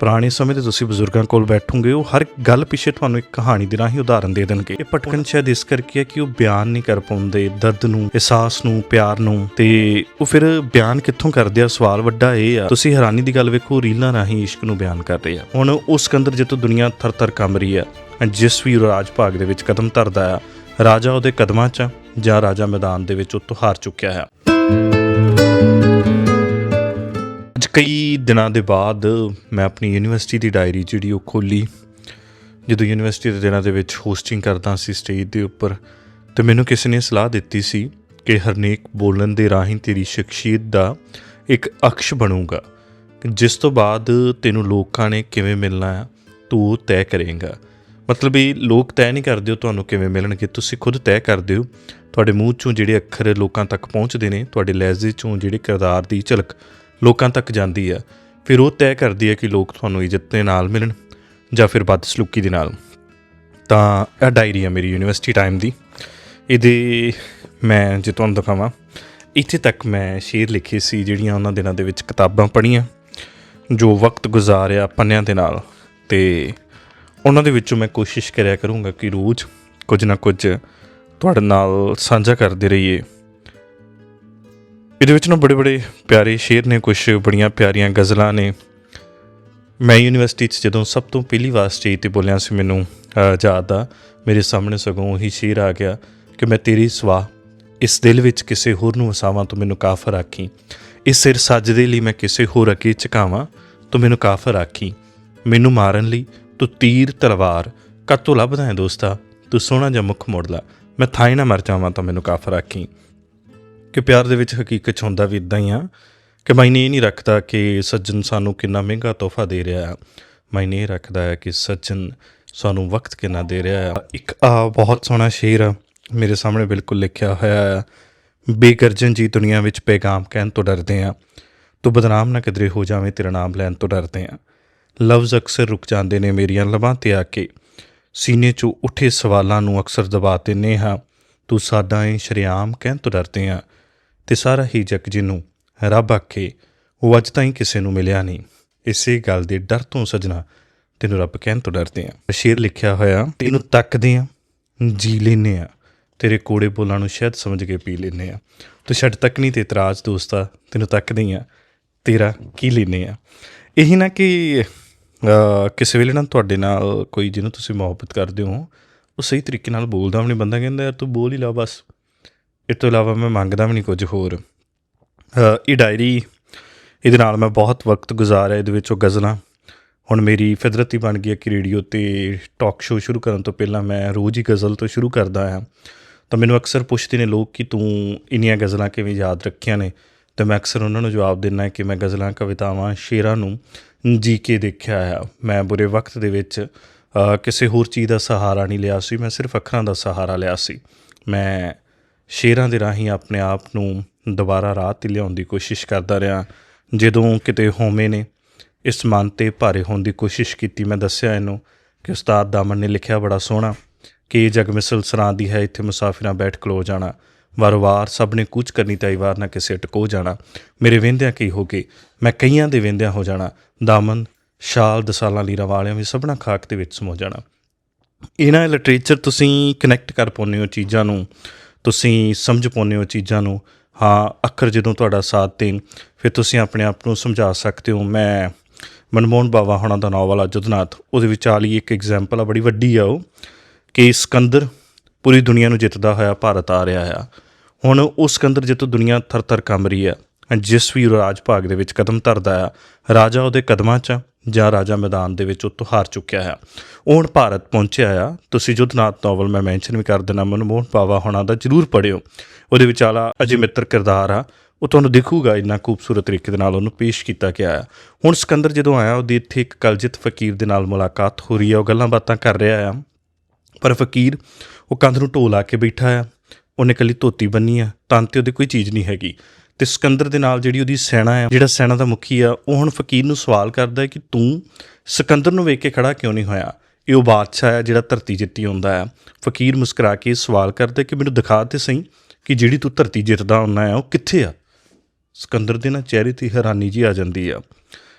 ਪੁਰਾਣੇ ਸਮੇਂ ਦੇ ਤੁਸੀਂ ਬਜ਼ੁਰਗਾਂ ਕੋਲ ਬੈਠੋਗੇ, ਉਹ ਹਰ ਗੱਲ ਪਿੱਛੇ ਤੁਹਾਨੂੰ ਇੱਕ ਕਹਾਣੀ ਦੇ ਰਾਹੀਂ ਉਦਾਹਰਨ ਦੇ ਦੇਣਗੇ। ਇਹ ਭਟਕਣ ਸ਼ਾਇਦ ਇਸ ਕਰਕੇ ਹੈ ਕਿ ਉਹ ਬਿਆਨ ਨਹੀਂ ਕਰ ਪਾਉਂਦੇ, ਦਰਦ ਨੂੰ, ਅਹਿਸਾਸ ਨੂੰ, ਪਿਆਰ ਨੂੰ। ਤੇ ਉਹ ਫਿਰ ਬਿਆਨ ਕਿੱਥੋਂ ਕਰਦੇ ਆ? ਸਵਾਲ ਵੱਡਾ ਇਹ ਆ, ਤੁਸੀਂ ਹੈਰਾਨੀ ਦੀ ਗੱਲ ਵੇਖੋ ਰੀਲਾਂ ਰਾਹੀਂ ਇਸ਼ਕ ਨੂੰ ਬਿਆਨ ਕਰ ਰਹੇ ਆ। ਹੁਣ ਉਸ ਸਿਕੰਦਰ ਜਿੱਤੋਂ ਦੁਨੀਆ ਥਰ-ਥਰ ਕੰਬ ਰਹੀ ਆ ਜਿਸ ਵੀ ਰਾਜ ਭਾਗ ਦੇ ਵਿੱਚ ਕਦਮ ਧਰਦਾ ਆ, ਰਾਜਾ ਉਹਦੇ ਕਦਮਾਂ 'ਚ ਆ, ਜਾਂ ਰਾਜਾ ਮੈਦਾਨ ਦੇ ਵਿੱਚ ਉਹ ਤੋਂ ਹਾਰ ਚੁੱਕਿਆ ਹੈ ਕਈ ਦਿਨਾਂ ਦੇ ਬਾਅਦ ਮੈਂ ਆਪਣੀ ਯੂਨੀਵਰਸਿਟੀ ਦੀ ਡਾਇਰੀ ਜਿਹੜੀ ਉਹ ਖੋਲੀ ਜਦੋਂ ਯੂਨੀਵਰਸਿਟੀ ਦੇ ਦਿਨਾਂ ਦੇ ਵਿੱਚ ਹੋਸਟਿੰਗ ਕਰਦਾ ਸੀ ਸਟੇਜ ਦੇ ਉੱਪਰ, ਤੇ ਮੈਨੂੰ ਕਿਸੇ ਨੇ ਸਲਾਹ ਦਿੱਤੀ ਸੀ ਕਿ ਹਰਨੇਕ ਬੋਲਣ ਦੇ ਰਾਹੀਂ ਤੇਰੀ ਸ਼ਖਸੀਅਤ ਦਾ ਇੱਕ ਅਕਸ਼ ਬਣੂਗਾ, ਜਿਸ ਤੋਂ ਬਾਅਦ ਤੈਨੂੰ ਲੋਕਾਂ ਨੇ ਕਿਵੇਂ ਮਿਲਣਾ ਹੈ, ਤੂੰ ਉਹ ਤੈਅ ਕਰੇਂਗਾ। ਮਤਲਬ ਇਹ ਲੋਕ ਤੈਅ ਨਹੀਂ ਕਰਦੇ ਹੋ ਤੁਹਾਨੂੰ ਕਿਵੇਂ ਮਿਲਣਗੇ, ਤੁਸੀਂ ਖੁਦ ਤੈਅ ਕਰਦੇ ਹੋ। ਤੁਹਾਡੇ ਮੂੰਹ ਚੋਂ ਜਿਹੜੇ ਅੱਖਰ ਲੋਕਾਂ ਤੱਕ ਪਹੁੰਚਦੇ ਨੇ, ਤੁਹਾਡੇ ਲਹਿਜ਼ੇ ਚੋਂ ਜਿਹੜੇ ਕਿਰਦਾਰ ਦੀ ਝਲਕ ਲੋਕਾਂ ਤੱਕ ਜਾਂਦੀ ਆ, ਫਿਰ ਉਹ ਤੈਅ ਕਰਦੀ ਹੈ ਕਿ ਲੋਕ ਤੁਹਾਨੂੰ ਇੱਜ਼ਤ ਦੇ ਨਾਲ ਮਿਲਣ ਜਾਂ ਫਿਰ ਬਦਸਲੂਕੀ ਦੇ ਨਾਲ। ਤਾਂ ਇਹ ਡਾਇਰੀ ਆ ਮੇਰੀ ਯੂਨੀਵਰਸਿਟੀ ਟਾਈਮ ਦੀ। ਇਹਦੇ ਮੈਂ ਜੇ ਤੁਹਾਨੂੰ ਦਿਖਾਵਾਂ, ਇੱਥੇ ਤੱਕ ਮੈਂ ਸ਼ੇਰ ਲਿਖੇ ਸੀ ਜਿਹੜੀਆਂ ਉਹਨਾਂ ਦਿਨਾਂ ਦੇ ਵਿੱਚ ਕਿਤਾਬਾਂ ਪੜ੍ਹੀਆਂ, ਜੋ ਵਕਤ ਗੁਜ਼ਾਰਿਆ ਪੰਨਿਆਂ ਦੇ ਨਾਲ। ਤੇ ਉਹਨਾਂ ਦੇ ਵਿੱਚੋਂ ਮੈਂ ਕੋਸ਼ਿਸ਼ ਕਰਿਆ ਕਰੂੰਗਾ ਕਿ ਰੋਜ਼ ਕੁਝ ਨਾ ਕੁਝ ਤੁਹਾਡੇ ਨਾਲ ਸਾਂਝਾ ਕਰਦੇ ਰਹੀਏ। ਇਹਦੇ ਵਿੱਚ ਨਾ ਬੜੇ ਬੜੇ ਪਿਆਰੇ ਸ਼ੇਰ ਨੇ ਕੁਝ ਬੜੀਆਂ ਪਿਆਰੀਆਂ ਗਜ਼ਲਾਂ ਨੇ। ਮੈਂ ਯੂਨੀਵਰਸਿਟੀ 'ਚ ਜਦੋਂ ਸਭ ਤੋਂ ਪਹਿਲੀ ਵਾਰ ਸਟੇਜ ਤੇ ਬੋਲਿਆ ਸੀ, ਮੈਨੂੰ ਯਾਦ ਆ, ਮੇਰੇ ਸਾਹਮਣੇ ਸਗੋਂ ਉਹੀ ਸ਼ੇਰ ਆ ਗਿਆ ਕਿ ਮੈਂ ਤੇਰੀ ਸਵਾ ਇਸ ਦਿਲ ਵਿੱਚ ਕਿਸੇ ਹੋਰ ਨੂੰ ਵਸਾਵਾਂ ਤੂੰ ਮੈਨੂੰ ਕਾਫਰ ਆਖੀ। ਇਸ ਸਿਰ ਸੱਜਦੇ ਲਈ ਮੈਂ ਕਿਸੇ ਹੋਰ ਅੱਗੇ ਝਕਾਵਾਂ ਤੂੰ ਮੈਨੂੰ ਕਾਫਰ ਆਖੀ। ਮੈਨੂੰ ਮਾਰਨ ਲਈ ਤੂੰ ਤੀਰ ਤਲਵਾਰ ਕੱਤੋਂ ਲੱਭਦਾ ਹੈ ਦੋਸਤਾ, ਤੂੰ ਸੋਹਣਾ ਜਿਹਾ ਮੁਖ ਮੋੜ ਲਾ ਮੈਂ ਥਾਈ ਨਾ ਮਰ ਜਾਵਾਂ ਤਾਂ ਮੈਨੂੰ ਕਾਫਰ ਆਖੀ। ਕਿ ਪਿਆਰ ਦੇ ਵਿੱਚ ਹਕੀਕਤ 'ਚ ਹੁੰਦਾ ਵੀ ਇਦਾਂ ਹੀ ਆ ਕਿ ਮਾਇਨੇ ਇਹ ਨਹੀਂ ਰੱਖਦਾ ਕਿ ਸੱਜਣ ਸਾਨੂੰ ਕਿੰਨਾ ਮਹਿੰਗਾ ਤੋਹਫਾ ਦੇ ਰਿਹਾ ਹੈ ਮਾਇਨੇ ਇਹ ਰੱਖਦਾ ਹੈ ਕਿ ਸੱਜਣ ਸਾਨੂੰ ਵਕਤ ਕਿੰਨਾ ਦੇ ਰਿਹਾ ਹੈ ਇੱਕ ਆ ਬਹੁਤ ਸੋਹਣਾ ਸ਼ੇਰ ਆ, ਮੇਰੇ ਸਾਹਮਣੇ ਬਿਲਕੁਲ ਲਿਖਿਆ ਹੋਇਆ ਹੈ ਬੇਗਰਜਨ ਜੀ ਦੁਨੀਆ ਵਿੱਚ ਪੈਗਾਮ ਕਹਿਣ ਤੋਂ ਡਰਦੇ ਆ। ਤੂੰ ਬਦਨਾਮ ਨਾ ਕਿਧਰੇ ਹੋ ਜਾਵੇਂ ਤੇਰਾ ਨਾਮ ਲੈਣ ਤੋਂ ਡਰਦੇ ਆ। ਲਫ਼ਜ਼ ਅਕਸਰ ਰੁਕ ਜਾਂਦੇ ਨੇ ਮੇਰੀਆਂ ਲਬਾਂ ਤੇ ਆ ਕੇ। ਸੀਨੇ 'ਚੋਂ ਉੱਠੇ ਸਵਾਲਾਂ ਨੂੰ ਅਕਸਰ ਦਬਾ ਦਿੰਦੇ ਹਾਂ। ਤੂੰ ਸਾਡਾ ਏ ਸ਼ਰਿਆਮ ਕਹਿਣ ਤੋਂ ਡਰਦੇ ਆ। ਤੇ ਸਾਰਾ ਹੀ ਜਗ ਜਿਹਨੂੰ ਰੱਬ ਆਖੇ, ਉਹ ਅੱਜ ਤਾਈਂ ਕਿਸੇ ਨੂੰ ਮਿਲਿਆ ਨਹੀਂ। ਇਸੇ ਗੱਲ ਦੇ ਡਰ ਤੋਂ ਸਜਣਾ ਤੈਨੂੰ ਰੱਬ ਕਹਿਣ ਤੋਂ ਡਰਦੇ ਆ। ਸ਼ੇਰ ਲਿਖਿਆ ਹੋਇਆ, ਤੈਨੂੰ ਤੱਕਦੇ ਆ, ਜੀ ਲੈਨੇ ਆ। ਤੇਰੇ ਕੋੜੇ ਬੋਲਾਂ ਨੂੰ ਸ਼ਾਇਦ ਸਮਝ ਕੇ ਪੀ ਲੈਨੇ ਆ। ਤੂੰ ਛੱਡ ਤੱਕ ਨਹੀਂ ਤੇ ਇਤਰਾਜ਼ ਦੋਸਤਾ, ਤੈਨੂੰ ਤੱਕਦੇ ਆ। ਤੇਰਾ ਕੀ ਲੈਨੇ ਆ? ਇਹੀ ਨਾ ਕਿ ਕਿਸੇ ਵੇਲੇ ਨਾ ਤੁਹਾਡੇ ਨਾਲ ਕੋਈ ਜਿਹਨੂੰ ਤੁਸੀਂ ਮੁਹੱਬਤ ਕਰਦੇ ਹੋ, ਉਹ ਸਹੀ ਤਰੀਕੇ ਨਾਲ ਬੋਲਦਾ ਵੀ ਨਹੀਂ। ਬੰਦਾ ਕਹਿੰਦਾ, ਯਾਰ ਤੂੰ ਬੋਲ ਹੀ ਲਾ ਬਸ। ਇਸ ਤੋਂ ਇਲਾਵਾ ਮੈਂ ਮੰਗਦਾ ਵੀ ਨਹੀਂ ਕੁਝ ਹੋਰ। ਇਹ ਡਾਇਰੀ ਇਹਦੇ ਨਾਲ ਮੈਂ ਬਹੁਤ ਵਕਤ ਗੁਜ਼ਾਰਿਆ, ਇਹਦੇ ਵਿੱਚੋਂ ਗਜ਼ਲਾਂ। ਹੁਣ ਮੇਰੀ ਫਿਦਰਤੀ ਬਣ ਗਈ ਹੈ ਕਿ ਰੇਡੀਓ ਤੇ ਟਾਕ ਸ਼ੋਅ ਸ਼ੁਰੂ ਕਰਨ ਤੋਂ ਪਹਿਲਾਂ ਮੈਂ ਰੋਜ਼ ਹੀ ਗਜ਼ਲ ਤੋਂ ਸ਼ੁਰੂ ਕਰਦਾ ਹਾਂ ਤਾਂ ਮੈਨੂੰ ਅਕਸਰ ਪੁੱਛਦੇ ਨੇ ਲੋਕ ਕਿ ਤੂੰ ਇੰਨੀਆਂ ਗਜ਼ਲਾਂ ਕਿਵੇਂ ਯਾਦ ਰੱਖੀਆਂ ਨੇ? ਤੇ ਮੈਂ ਅਕਸਰ ਉਹਨਾਂ ਨੂੰ ਜਵਾਬ ਦਿੰਦਾ ਕਿ ਮੈਂ ਗਜ਼ਲਾਂ, ਕਵਿਤਾਵਾਂ, ਸ਼ੇਰਾਂ ਨੂੰ ਜੀ ਕੇ ਦੇਖਿਆ ਆ ਮੈਂ ਬੁਰੇ ਵਕਤ ਦੇ ਵਿੱਚ ਕਿਸੇ ਹੋਰ ਚੀਜ਼ ਦਾ ਸਹਾਰਾ ਨਹੀਂ ਲਿਆ ਸੀ, ਮੈਂ ਸਿਰਫ ਅੱਖਰਾਂ ਦਾ ਸਹਾਰਾ ਲਿਆ ਸੀ। ਮੈਂ ਸ਼ੇਰਾਂ ਦੇ ਰਾਹੀਂ ਆਪਣੇ ਆਪ ਨੂੰ ਦੁਬਾਰਾ ਰਾਹ ਤੇ ਲਿਆਉਣ ਦੀ ਕੋਸ਼ਿਸ਼ ਕਰਦਾ ਰਿਹਾ। ਜਦੋਂ ਕਿਤੇ ਹੋਮੇ ਨੇ ਇਸ ਮਨ ਤੇ ਭਾਰੇ ਹੋਣ ਦੀ ਕੋਸ਼ਿਸ਼ ਕੀਤੀ, ਮੈਂ ਦੱਸਿਆ ਇਹਨੂੰ ਕਿ ਉਸਤਾਦ ਦਾਮਨ ਨੇ ਲਿਖਿਆ ਬੜਾ ਸੋਹਣਾ ਕਿ ਜਗ ਮਿਸਲ ਸਰਾਂ ਦੀ ਹੈ, ਇੱਥੇ ਮੁਸਾਫਿਰਾਂ ਬੈਠ ਖਲੋ ਜਾਣਾ। ਵਾਰ-ਵਾਰ ਸਭ ਨੇ ਕੂਚ ਕਰਨੀ ਤਾਂ ਵਾਰ ਨਾ ਕਿਸੇ ਟਕੋ ਜਾਣਾ। ਮੇਰੇ ਵੇਂਦਿਆਂ ਕੀ ਹੋ ਗਏ? ਮੈਂ ਕਈਆਂ ਦੇ ਵੇਂਦਿਆਂ ਹੋ ਜਾਣਾ। ਦਾਮਨ, ਸ਼ਾਲ, ਦਸਾਲਾਂ, ਲੀਰਾ ਵਾਲਿਆਂ ਵੀ ਸਭਨਾ ਖਾਕ ਦੇ ਵਿੱਚ ਸਮੋ ਜਾਣਾ। ਇਹਨਾਂ ਲਿਟਰੇਚਰ ਤੁਸੀਂ ਕਨੈਕਟ ਕਰ ਪਾਉਂਦੇ ਹੋ ਚੀਜ਼ਾਂ ਨੂੰ। ਤੁਸੀਂ ਸਮਝ ਪਾਉਂਦੇ ਹੋ ਚੀਜ਼ਾਂ ਨੂੰ, ਹਾਂ, ਅੱਖਰ ਜਦੋਂ ਤੁਹਾਡਾ ਸਾਥ ਦੇਣ, ਫਿਰ ਤੁਸੀਂ ਆਪਣੇ ਆਪ ਨੂੰ ਸਮਝਾ ਸਕਦੇ ਹੋ। ਮੈਂ ਮਨਮੋਹਨ ਬਾਵਾ ਹੋਣਾ ਦਾ ਨਾਵਲ ਆ ਜੁਦਨਾਥ ਉਹਦੇ ਵਿੱਚ ਆ ਲਈ ਇੱਕ ਐਗਜ਼ਾਮਪਲ ਆ, ਬੜੀ ਵੱਡੀ ਆ ਉਹ, ਕਿ ਸਿਕੰਦਰ ਪੂਰੀ ਦੁਨੀਆ ਨੂੰ ਜਿੱਤਦਾ ਹੋਇਆ, ਭਾਰਤ ਆ ਰਿਹਾ ਆ। ਹੁਣ ਉਹ ਸਿਕੰਦਰ ਜਿੱਤੋਂ ਦੁਨੀਆ ਥਰ-ਥਰ ਕੰਬ ਰਹੀ ਆ, ਜਿਸ ਵੀ ਰਾਜ ਭਾਗ ਦੇ ਵਿੱਚ ਕਦਮ ਧਰਦਾ ਆ, ਰਾਜਾ ਉਹਦੇ ਕਦਮਾਂ 'ਚ ਆ। ਜਾਂ ਰਾਜਾ ਮੈਦਾਨ ਦੇ ਵਿੱਚ ਉਹ ਹਾਰ ਚੁੱਕਿਆ ਆ ਉਹ ਹੁਣ ਭਾਰਤ ਪਹੁੰਚਿਆ ਆ। ਤੁਸੀਂ ਜੁੱਧਨਾਥ ਨਾਵਲ ਮੈਂ ਮੈਂਸ਼ਨ ਵੀ ਕਰ ਦੇਣਾ ਮਨਮੋਹਨ ਪਾਵਾ ਹੋਣਾ ਦਾ ਜਰੂਰ ਪੜਿਓ ਉਹਦੇ ਵਿੱਚ ਆਲਾ ਅਜੇ ਮਿੱਤਰ ਕਿਰਦਾਰ ਆ। ਉਹ ਤੁਹਾਨੂੰ ਦਿਖੂਗਾ ਇੰਨਾ ਖੂਬਸੂਰਤ ਤਰੀਕੇ ਦੇ ਨਾਲ ਉਹਨੂੰ ਪੇਸ਼ ਕੀਤਾ ਗਿਆ ਆ। ਹੁਣ ਸਿਕੰਦਰ ਜਦੋਂ ਆਇਆ, ਉਹਦੀ ਇੱਥੇ ਇੱਕ ਕਲਜਿਤ ਫਕੀਰ ਦੇ ਨਾਲ ਮੁਲਾਕਾਤ ਹੋ ਰਹੀ ਆ। ਉਹ ਗੱਲਾਂ ਬਾਤਾਂ ਕਰ ਰਿਹਾ ਆ। ਪਰ ਫਕੀਰ ਉਹ ਕੰਧ ਨੂੰ ਢੋ ਲਾ ਕੇ ਬੈਠਾ ਆ। ਉਹਨੇ ਕੱਲੀ ਧੋਤੀ ਬੰਨੀ ਆ। ਤਨ ਤੇ ਉਹਦੀ ਕੋਈ ਚੀਜ਼ ਨਹੀਂ ਹੈਗੀ। ਤੇ ਸਿਕੰਦਰ ਦੇ ਨਾਲ ਜਿਹੜੀ ਉਹਦੀ ਸੈਨਾ ਆ ਜਿਹੜਾ ਸੈਨਾ ਦਾ ਮੁਖੀ ਆ, ਉਹ ਹੁਣ ਫਕੀਰ ਨੂੰ ਸਵਾਲ ਕਰਦਾ ਹੈ ਕਿ ਤੂੰ ਸਿਕੰਦਰ ਨੂੰ ਵੇਖ ਕੇ ਖੜਾ ਕਿਉਂ ਨਹੀਂ ਹੋਇਆ? ਇਹ ਉਹ ਬਾਦਸ਼ਾਹ ਹੈ ਜਿਹੜਾ ਧਰਤੀ ਜਿੱਤੀ ਹੁੰਦਾ ਹੈ। ਫਕੀਰ ਮੁਸਕਰਾ ਕੇ ਸਵਾਲ ਕਰਦਾ ਕਿ ਮੈਨੂੰ ਦਿਖਾ ਤੇ ਸਹੀ ਕਿ ਜਿਹੜੀ ਤੂੰ ਧਰਤੀ ਜਿੱਤਦਾ ਹੁੰਦਾ ਆ ਉਹ ਕਿੱਥੇ ਆ? ਸਿਕੰਦਰ ਦੇ ਨਾ ਚਿਹਰੇ ਤੇ ਹੈਰਾਨੀ ਜੀ ਆ ਜਾਂਦੀ ਆ।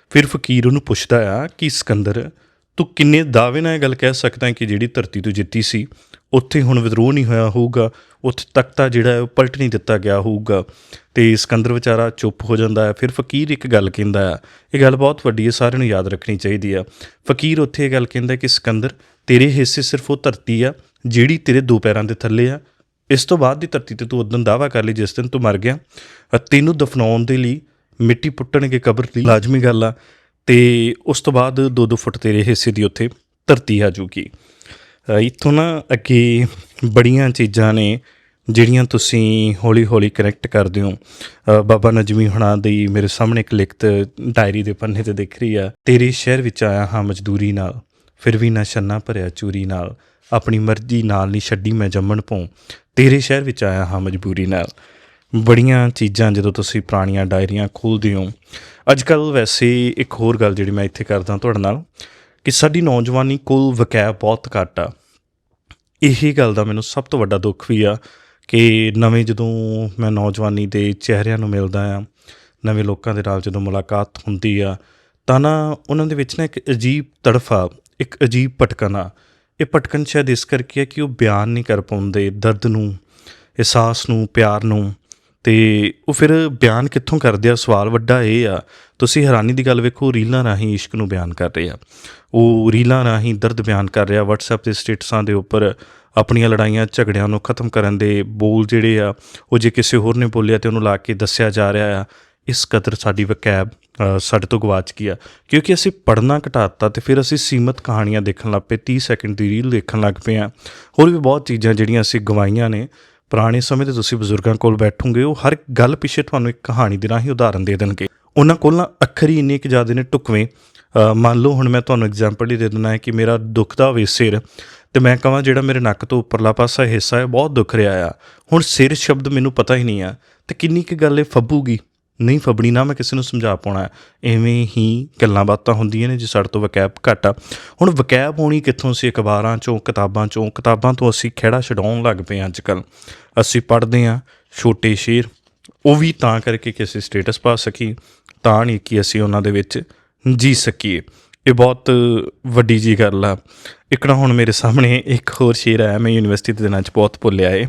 ਫਿਰ ਫਕੀਰ ਉਹਨੂੰ ਪੁੱਛਦਾ ਆ ਕਿ ਸਿਕੰਦਰ ਤੂੰ ਕਿੰਨੇ ਦਾਅਵੇ ਨਾਲ ਇਹ ਗੱਲ ਕਹਿ ਸਕਦਾ ਹੈ ਕਿ ਜਿਹੜੀ ਧਰਤੀ ਤੂੰ ਜਿੱਤੀ ਸੀ, ਉੱਥੇ ਹੁਣ ਵਿਦਰੋਹ ਨਹੀਂ ਹੋਇਆ ਹੋਊਗਾ, ਉੱਥੇ ਤਖਤਾ ਜਿਹੜਾ ਹੈ ਉਹ ਪਲਟ ਨਹੀਂ ਦਿੱਤਾ ਗਿਆ ਹੋਊਗਾ। ਤੇ ਸਿਕੰਦਰ ਵਿਚਾਰਾ ਚੁੱਪ ਹੋ ਜਾਂਦਾ ਹੈ, ਫਿਰ ਫਕੀਰ ਇੱਕ ਗੱਲ ਕਹਿੰਦਾ ਆ ਇਹ ਗੱਲ ਬਹੁਤ ਵੱਡੀ ਹੈ, ਸਾਰਿਆਂ ਨੂੰ ਯਾਦ ਰੱਖਣੀ ਚਾਹੀਦੀ ਆ ਫਕੀਰ ਉੱਥੇ ਇਹ ਗੱਲ ਕਹਿੰਦਾ ਕਿ ਸਿਕੰਦਰ, ਤੇਰੇ ਹਿੱਸੇ ਸਿਰਫ ਉਹ ਧਰਤੀ ਆ ਜਿਹੜੀ ਤੇਰੇ ਦੋ ਪੈਰਾਂ ਦੇ ਥੱਲੇ ਆ। ਇਸ ਤੋਂ ਬਾਅਦ ਦੀ ਧਰਤੀ ਤੇ ਤੂੰ ਉਦੋਂ ਦਾਵਾ ਕਰ ਲਈ ਜਿਸ ਦਿਨ ਤੂੰ ਮਰ ਗਿਆ। ਅ ਤੈਨੂੰ ਦਫਨਾਉਣ ਦੇ ਲਈ ਮਿੱਟੀ ਪੁੱਟਣਗੇ, ਕਬਰ ਲਈ ਲਾਜ਼ਮੀ ਗੱਲ ਆ। ਤੇ ਉਸ ਤੋਂ ਬਾਅਦ 2-2 ਫੁੱਟ ਤੇਰੇ ਹਿੱਸੇ ਦੀ ਉੱਥੇ ਧਰਤੀ ਆ ਜੂਗੀ ਅ, ਇੱਥੋਂ ਨਾ ਅੱਗੇ ਬੜੀਆਂ ਚੀਜ਼ਾਂ ਨੇ ਜਿਹੜੀਆਂ ਤੁਸੀਂ ਹੌਲੀ-ਹੌਲੀ ਕਨੈਕਟ ਕਰਦੇ ਹੋ। ਬਾਬਾ ਨਜਮੀ ਹੁਣਾ ਦੀ ਮੇਰੇ ਸਾਹਮਣੇ ਇੱਕ ਲਿਖਤ ਡਾਇਰੀ ਦੇ ਪੰਨੇ ਤੇ ਦਿਖ ਰਹੀ ਆ ਤੇਰੇ ਸ਼ਹਿਰ ਵਿੱਚ ਆਇਆ ਹਾਂ ਮਜ਼ਦੂਰੀ ਨਾਲ ਫਿਰ ਵੀ ਨਾ ਛੰਨਾ ਭਰਿਆ ਚੂਰੀ ਨਾਲ ਆਪਣੀ ਮਰਜ਼ੀ ਨਾਲ ਨਹੀਂ ਛੱਡੀ ਮੈਂ ਜੰਮਣ ਪਉ ਤੇਰੇ ਸ਼ਹਿਰ ਵਿੱਚ ਆਇਆ ਹਾਂ ਮਜਬੂਰੀ ਨਾਲ। ਬੜੀਆਂ ਚੀਜ਼ਾਂ ਜਦੋਂ ਤੁਸੀਂ ਪੁਰਾਣੀਆਂ ਡਾਇਰੀਆਂ ਖੋਲ੍ਹਦੇ ਹੋ ਅੱਜ ਕੱਲ ਵੈਸੇ ਇੱਕ ਹੋਰ ਗੱਲ ਜਿਹੜੀ ਮੈਂ ਇੱਥੇ ਕਰਦਾ ਤੁਹਾਡੇ ਨਾਲ, ਕਿ ਸਾਡੀ ਨੌਜਵਾਨੀ ਕੋਲ ਵਕੈਬ ਬਹੁਤ ਘੱਟ ਆ। ਇਹੀ ਗੱਲ ਦਾ ਮੈਨੂੰ ਸਭ ਤੋਂ ਵੱਡਾ ਦੁੱਖ ਵੀ ਆ ਕਿ ਨਵੇਂ ਜਦੋਂ ਮੈਂ ਨੌਜਵਾਨੀ ਦੇ ਚਿਹਰਿਆਂ ਨੂੰ ਮਿਲਦਾ ਆ, ਨਵੇਂ ਲੋਕਾਂ ਦੇ ਨਾਲ ਜਦੋਂ ਮੁਲਾਕਾਤ ਹੁੰਦੀ ਆ, ਤਾਂ ਨਾ ਉਹਨਾਂ ਦੇ ਵਿੱਚ ਨਾ ਇੱਕ ਅਜੀਬ ਤੜਫਾ, ਇੱਕ ਅਜੀਬ ਭਟਕਣ ਆ। ਇਹ ਭਟਕਣ ਸ਼ਾਇਦ ਇਸ ਕਰਕੇ ਆ ਕਿ ਉਹ ਬਿਆਨ ਨਹੀਂ ਕਰ ਪਾਉਂਦੇ ਦਰਦ ਨੂੰ, ਅਹਿਸਾਸ ਨੂੰ, ਪਿਆਰ ਨੂੰ। ਤੇ ਉਹ ਫਿਰ ਬਿਆਨ ਕਿੱਥੋਂ ਕਰਦੇ ਆ? ਸਵਾਲ ਵੱਡਾ ਇਹ ਆ, ਤੁਸੀਂ ਹੈਰਾਨੀ ਦੀ ਗੱਲ ਵੇਖੋ, ਰੀਲਾਂ ਰਾਹੀਂ ਇਸ਼ਕ ਨੂੰ ਬਿਆਨ ਕਰ ਰਹੇ ਆ। ਉਹ ਰੀਲਾਂ ਰਾਹੀਂ ਦਰਦ ਬਿਆਨ ਕਰ ਰਿਹਾ, WhatsApp ਤੇ ਸਟੇਟਸਾਂ ਦੇ ਉੱਪਰ ਆਪਣੀਆਂ ਲੜਾਈਆਂ, ਝਗੜਿਆਂ ਨੂੰ ਖਤਮ ਕਰਨ ਦੇ ਬੋਲ ਜਿਹੜੇ ਆ, ਉਹ ਜੇ ਕਿਸੇ ਹੋਰ ਨੇ ਬੋਲਿਆ ਤੇ ਉਹਨੂੰ ਲਾ ਕੇ ਦੱਸਿਆ ਜਾ ਰਿਹਾ ਆ, ਇਸ ਕਦਰ ਸਾਡੀ ਵਕੈਬ ਸਾਡੇ ਤੋਂ ਗਵਾਚ ਗਈ ਆ। ਕਿਉਂਕਿ ਅਸੀਂ ਪੜ੍ਹਨਾ ਘਟਾਤਾ ਤੇ ਫਿਰ ਅਸੀਂ ਸੀਮਤ ਕਹਾਣੀਆਂ ਦੇਖਣ ਲੱਗ ਪਏ 30 ਸੈਕਿੰਡ ਦੀ ਰੀਲ ਦੇਖਣ ਲੱਗ ਪਏ ਆ। ਹੋਰ ਵੀ ਬਹੁਤ ਚੀਜ਼ਾਂ ਜਿਹੜੀਆਂ ਅਸੀਂ ਗਵਾਈਆਂ ਨੇ ਪੁਰਾਣੇ ਸਮੇਂ ਦੇ ਤੁਸੀਂ ਬਜ਼ੁਰਗਾਂ ਕੋਲ ਬੈਠੋਗੇ, ਉਹ ਹਰ ਗੱਲ ਪਿੱਛੇ ਤੁਹਾਨੂੰ ਇੱਕ ਕਹਾਣੀ ਦੇ ਰਾਹੀਂ ਉਦਾਹਰਨ ਦੇ ਦੇਣਗੇ। ਉਹਨਾਂ ਕੋਲ ਨਾ ਅੱਖਰ ਹੀ ਇੰਨੇ ਕੁ ਜ਼ਿਆਦਾ ਨੇ ਟੁਕਵੇਂ ਮੰਨ ਲਓ ਹੁਣ ਮੈਂ ਤੁਹਾਨੂੰ ਐਗਜ਼ਾਮਪਲ ਹੀ ਦੇ ਦਿੰਦਾ ਹੈ ਕਿ ਮੇਰਾ ਦੁਖਦਾ ਹੋਵੇ ਸਿਰ, ਤੇ ਮੈਂ ਕਹਾਂ ਜਿਹੜਾ ਮੇਰੇ ਨੱਕ ਤੋਂ ਉੱਪਰਲਾ ਪਾਸਾ ਹਿੱਸਾ ਹੈ, ਬਹੁਤ ਦੁਖ ਰਿਹਾ ਆ। ਹੁਣ ਸਿਰ ਸ਼ਬਦ ਮੈਨੂੰ ਪਤਾ ਹੀ ਨਹੀਂ ਆ, ਤੇ ਕਿੰਨੀ ਕੁ ਗੱਲ ਇਹ ਫੱਬੂਗੀ? ਨਹੀਂ ਫਬਣੀ, ਨਾ ਮੈਂ ਕਿਸੇ ਨੂੰ ਸਮਝਾ ਪਾਉਣਾ। ਐਵੇਂ ਹੀ ਗੱਲਾਂ ਬਾਤਾਂ ਹੁੰਦੀਆਂ ਨੇ ਜੇ ਸਾਡੇ ਤੋਂ ਵਕੈਬ ਘੱਟ ਆ। ਹੁਣ ਵਕੈਬ ਹੋਣੀ ਕਿੱਥੋਂ ਸੀ ਅਖਬਾਰਾਂ ਚੋਂ, ਕਿਤਾਬਾਂ ਚੋਂ? ਕਿਤਾਬਾਂ ਤੋਂ ਅਸੀਂ ਖੇੜਾ ਛਡਾਉਣ ਲੱਗ ਪਏ ਅੱਜ ਕੱਲ ਅਸੀਂ ਪੜ੍ਹਦੇ ਆ ਛੋਟੇ ਸ਼ੇਰ, ਉਹ ਵੀ ਤਾਂ ਕਰਕੇ ਕਿ ਅਸੀਂ ਸਟੇਟਸ ਪਾ ਸਕੀ ਤਾਂ ਨਹੀਂ ਕਿ ਅਸੀਂ ਉਹਨਾਂ ਦੇ ਵਿੱਚ ਜੀ ਸਕੀਏ। ਇਹ ਬਹੁਤ ਵੱਡੀ ਜੀ ਗੱਲ ਆ। ਇੱਕ ਹੁਣ ਮੇਰੇ ਸਾਹਮਣੇ ਇੱਕ ਹੋਰ ਸ਼ੇਰ ਆਇਆ, ਮੈਂ ਯੂਨੀਵਰਸਿਟੀ ਦੇ ਦਿਨਾਂ 'ਚ ਬਹੁਤ ਭੁੱਲਿਆ ਏ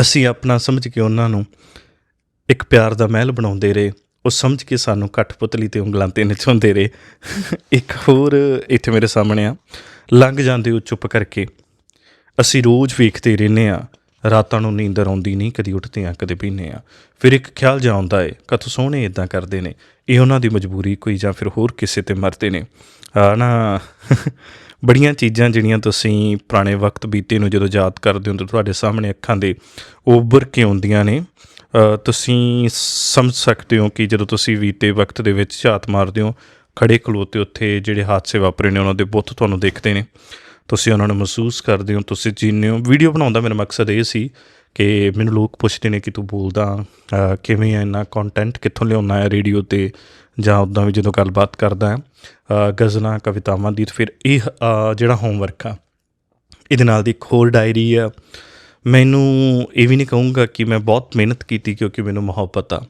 ਅਸੀਂ ਆਪਣਾ ਸਮਝ ਕੇ ਉਹਨਾਂ ਨੂੰ ਇੱਕ ਪਿਆਰ ਦਾ ਮਹਿਲ ਬਣਾਉਂਦੇ ਰਹੇ, ਉਹ ਸਮਝ ਕੇ ਸਾਨੂੰ ਕਠਪੁਤਲੀ ਤੇ ਉਂਗਲਾਂ ਤੇ ਨਚਾਉਂਦੇ ਰਹੇ। ਇੱਕ ਹੋਰ ਇੱਥੇ ਮੇਰੇ ਸਾਹਮਣੇ ਆ। ਲੰਘ ਜਾਂਦੇ ਉਹ ਚੁੱਪ ਕਰਕੇ। ਅਸੀਂ ਰੋਜ਼ ਵੇਖਦੇ ਰਹਿੰਦੇ ਆ ਰਾਤਾਂ ਨੂੰ ਨੀਂਦਰ ਆਉਂਦੀ ਨਹੀਂ, ਕਦੀ ਉੱਠਦੇ ਆ ਕਦੇ ਪੀਂਦੇ ਆ ਫਿਰ ਇੱਕ ਖਿਆਲ ਜਿਹਾ ਆਉਂਦਾ ਏ ਕਥ ਸੋਹਣੇ ਇਦਾਂ ਕਰਦੇ ਨੇ? ਇਹ ਉਹਨਾਂ ਦੀ ਮਜਬੂਰੀ ਕੋਈ ਜਾਂ ਫਿਰ ਹੋਰ ਕਿਸੇ ਤੇ ਮਰਦੇ ਨੇ? ਆ ਨਾ, ਬੜੀਆਂ ਚੀਜ਼ਾਂ ਜਿਹੜੀਆਂ ਤੁਸੀਂ ਪੁਰਾਣੇ ਵਕਤ ਬੀਤੇ ਨੂੰ ਜਦੋਂ ਯਾਦ ਕਰਦੇ ਹੋ ਤਾਂ ਤੁਹਾਡੇ ਸਾਹਮਣੇ ਅੱਖਾਂ ਦੇ ਉੱਭਰ ਕੇ ਆਉਂਦੀਆਂ ਨੇ। ਤੁਸੀਂ ਸਮਝ ਸਕਦੇ ਹੋ ਕਿ ਜਦੋਂ ਤੁਸੀਂ ਬੀਤੇ ਵਕਤ ਦੇ ਵਿੱਚ ਝਾਤ ਮਾਰਦੇ ਹੋ ਖੜੇ ਖਲੋਤੇ ਉੱਥੇ ਜਿਹੜੇ ਹਾਦਸੇ ਵਾਪਰੇ ਨੇ, ਉਹਨਾਂ ਦੇ ਬੁੱਤ ਤੁਹਾਨੂੰ ਦੇਖਦੇ ਨੇ। ਤੁਸੀਂ ਉਹਨਾਂ ਨੂੰ ਮਹਿਸੂਸ ਕਰਦੇ ਹੋ, ਤੁਸੀਂ ਜੀਨੇ ਹੋ। ਵੀਡੀਓ ਬਣਾਉਣ ਦਾ ਮੇਰਾ ਮਕਸਦ ਇਹ ਸੀ ਕਿ ਮੈਨੂੰ ਲੋਕ ਪੁੱਛਦੇ ਨੇ ਕਿ ਤੂੰ ਬੋਲਦਾ ਕਿਵੇਂ ਆ ਇੰਨਾ ਕੰਟੈਂਟ ਕਿੱਥੋਂ ਲਿਆਉਣਾ ਹੈ ਰੇਡੀਓ ਤੇ, ਜਾਂ ਉਦਾਂ ਵੀ ਜਦੋਂ ਗੱਲਬਾਤ ਕਰਦਾ ਹੈ ਗਜ਼ਲਾਂ, ਕਵਿਤਾਵਾਂ ਦੀ, ਤਾਂ ਫਿਰ ਇਹ ਜਿਹੜਾ ਹੋਮਵਰਕ ਆ, ਇਹਦੇ ਨਾਲ ਦੀ ਇੱਕ ਹੋਰ ਡਾਇਰੀ ਆ। ਮੈਨੂੰ ਇਹ ਵੀ ਨਹੀਂ ਕਹੂੰਗਾ ਕਿ ਮੈਂ ਬਹੁਤ ਮਿਹਨਤ ਕੀਤੀ ਕਿਉਂਕਿ ਮੈਨੂੰ ਮੁਹੱਬਤ ਆ।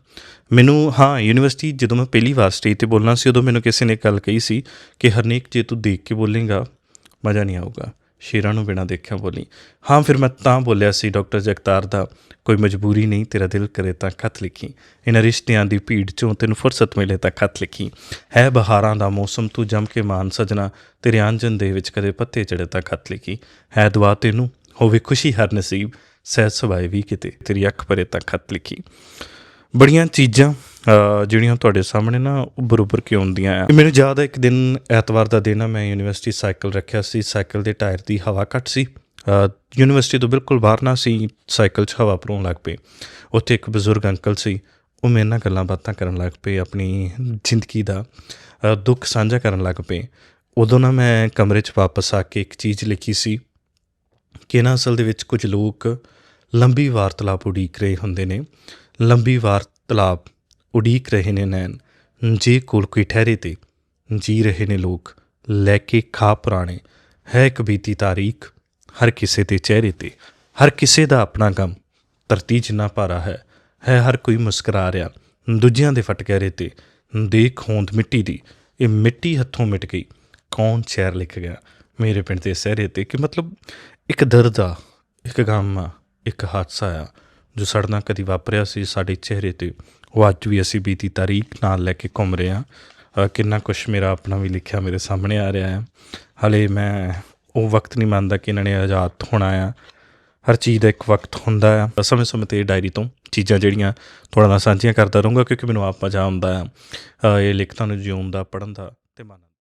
ਮੈਨੂੰ, ਹਾਂ, ਯੂਨੀਵਰਸਿਟੀ ਜਦੋਂ ਮੈਂ ਪਹਿਲੀ ਵਾਰ ਸਟੇਜ ਤੇ ਬੋਲਣਾ ਸੀ, ਉਦੋਂ ਮੈਨੂੰ ਕਿਸੇ ਨੇ ਗੱਲ ਕਹੀ ਸੀ ਕਿ ਹਰਨੇਕ ਜੇ ਤੂੰ ਦੇਖ ਕੇ ਬੋਲੇਗਾ, ਮਜ਼ਾ ਨਹੀਂ ਆਊਗਾ। ਸ਼ੇਰਾਂ ਨੂੰ ਬਿਨਾਂ ਦੇਖਿਆ ਬੋਲੀ। ਹਾਂ, ਫਿਰ ਮੈਂ ਤਾਂ ਬੋਲਿਆ ਸੀ, ਡਾਕਟਰ ਜਗਤਾਰ ਦਾ, ਕੋਈ ਮਜਬੂਰੀ ਨਹੀਂ, ਤੇਰਾ ਦਿਲ ਕਰੇ ਤਾਂ ਖਤ ਲਿਖੀ। ਇਹਨਾਂ ਰਿਸ਼ਤਿਆਂ ਦੀ ਭੀੜ ਚੋਂ ਤੈਨੂੰ ਫੁਰਸਤ ਮਿਲੇ ਤਾਂ ਖਤ ਲਿਖੀ। ਹੈ ਬਹਾਰਾਂ ਦਾ ਮੌਸਮ, ਤੂੰ ਜੰਮ ਕੇ ਮਾਨ ਸਜਣਾ, ਤੇਰੇ ਆਂਜਨ ਦੇ ਵਿੱਚ ਕਦੇ ਪੱਤੇ ਚੜੇ ਤਾਂ ਖਤ ਲਿਖੀ। ਹੈ ਦੁਆ ਤੈਨੂੰ ਹੋਵੇ ਖੁਸ਼ੀ ਹਰ ਨਸੀਬ, ਸਹਿਜ ਸੁਭਾਏ ਵੀ ਕਿਤੇ। ਤੇਰੀ ਅੱਖ ਭਰੇ ਤਾਂ ਖਤ ਲਿਖੀ। ਬੜੀਆਂ ਚੀਜ਼ਾਂ ਜਿਹੜੀਆਂ ਤੁਹਾਡੇ ਸਾਹਮਣੇ ਨਾ ਉੱਭਰ ਉੱਭਰ ਕੇ ਆਉਂਦੀਆਂ ਆ। ਮੈਨੂੰ ਯਾਦ ਹੈ ਇੱਕ ਦਿਨ, ਐਤਵਾਰ ਦਾ ਦਿਨ ਆ, ਮੈਂ ਯੂਨੀਵਰਸਿਟੀ ਸਾਈਕਲ ਰੱਖਿਆ ਸੀ। ਸਾਈਕਲ ਦੇ ਟਾਇਰ ਦੀ ਹਵਾ ਘੱਟ ਸੀ। ਯੂਨੀਵਰਸਿਟੀ ਤੋਂ ਬਿਲਕੁਲ ਬਾਹਰ ਨਾ ਸੀ, ਸਾਈਕਲ 'ਚ ਹਵਾ ਭਰਉਣ ਲੱਗ ਪਏ ਉੱਥੇ ਇੱਕ ਬਜ਼ੁਰਗ ਅੰਕਲ ਸੀ, ਉਹ ਮੇਰੇ ਨਾਲ ਗੱਲਾਂ ਬਾਤਾਂ ਕਰਨ ਲੱਗ ਪਏ, ਆਪਣੀ ਜ਼ਿੰਦਗੀ ਦਾ ਦੁੱਖ ਸਾਂਝਾ ਕਰਨ ਲੱਗ ਪਏ। ਉਦੋਂ ਨਾ ਮੈਂ ਕਮਰੇ 'ਚ ਵਾਪਸ ਆ ਕੇ ਇੱਕ ਚੀਜ਼ ਲਿਖੀ ਸੀ। ਕਿ ਨਾ ਅਸਲ ਦੇ ਵਿੱਚ ਕੁਝ ਲੋਕ ਲੰਬੀ ਵਾਰਤਾਲਾਪ ਉਡੀਕ ਰਹੇ ਹੁੰਦੇ ਨੇ। ਲੰਬੀ ਵਾਰਤਾਲਾਪ ਉਡੀਕ ਰਹੇ ਨੇ ਨੈਣ। ਜੇ ਕੋਲ ਕੋਈ ਠਹਿਰੇ ਤੇ ਜੀ ਰਹੇ ਨੇ ਲੋਕ, ਲੈ ਕੇ ਖਾ ਪੁਰਾਣੇ, ਹੈ ਇੱਕ ਬੀਤੀ ਤਾਰੀਖ, ਹਰ ਕਿਸੇ ਦੇ ਚਿਹਰੇ ਤੇ, ਹਰ ਕਿਸੇ ਦਾ ਆਪਣਾ ਗਮ, ਧਰਤੀ ਜਿੰਨਾ ਭਾਰਾ ਹੈ ਹੈ ਹਰ ਕੋਈ ਮੁਸਕਰਾ ਰਿਹਾ। ਦੂਜਿਆਂ ਦੇ ਫਟਕਰੇ ਤੇ, ਦੇਖ ਹੋਂਦ ਮਿੱਟੀ ਦੀ, ਇਹ ਮਿੱਟੀ ਹੱਥੋਂ ਮਿਟ ਗਈ। ਕੌਣ ਸ਼ਹਿਰ ਲਿਖ ਗਿਆ? ਮੇਰੇ ਪਿੰਡ ਦੇ ਸਹਿਰੇ ਤੇ, ਕਿ ਮਤਲਬ ਇੱਕ ਦਰਦ ਆ ਇੱਕ ਗਮ ਆ ਇੱਕ ਹਾਦਸਾ ਆ, ਜੋ ਸਾਡੇ ਨਾਲ ਕਦੀ ਵਾਪਰਿਆ ਸੀ ਸਾਡੇ ਚਿਹਰੇ ਤੇ। ਉਹ ਅੱਜ ਵੀ ਅਸੀਂ ਬੀਤੀ ਤਾਰੀਖ ਨਾਲ ਲੈ ਕੇ ਘੁੰਮ ਰਹੇ ਹਾਂ। ਕਿੰਨਾ ਕੁਛ ਮੇਰਾ ਆਪਣਾ ਵੀ ਲਿਖਿਆ ਮੇਰੇ ਸਾਹਮਣੇ ਆ ਰਿਹਾ ਹੈ। ਹਲੇ ਮੈਂ ਉਹ ਵਕਤ ਨਹੀਂ ਮੰਨਦਾ ਕਿ ਇਹਨਾਂ ਨੇ ਆਜ਼ਾਦ ਹੋਣਾ ਆ। ਹਰ ਚੀਜ਼ ਦਾ ਇੱਕ ਵਕਤ ਹੁੰਦਾ ਆ। ਸਮੇਂ ਸਮੇਂ ਤੇ ਡਾਇਰੀ ਤੋਂ ਚੀਜ਼ਾਂ ਜਿਹੜੀਆਂ ਤੁਹਾਡੇ ਨਾਲ ਸਾਂਝੀਆਂ ਕਰਦਾ ਰਹੂੰਗਾ, ਕਿਉਂਕਿ ਮੈਨੂੰ ਆਪ ਮਜ਼ਾ ਆਉਂਦਾ ਆ। ਇਹ ਲਿਖਤਾਂ ਨੂੰ ਜਿਉਣ ਦਾ ਪੜ੍ਹਨ ਦਾ ਤੇ ਮਨ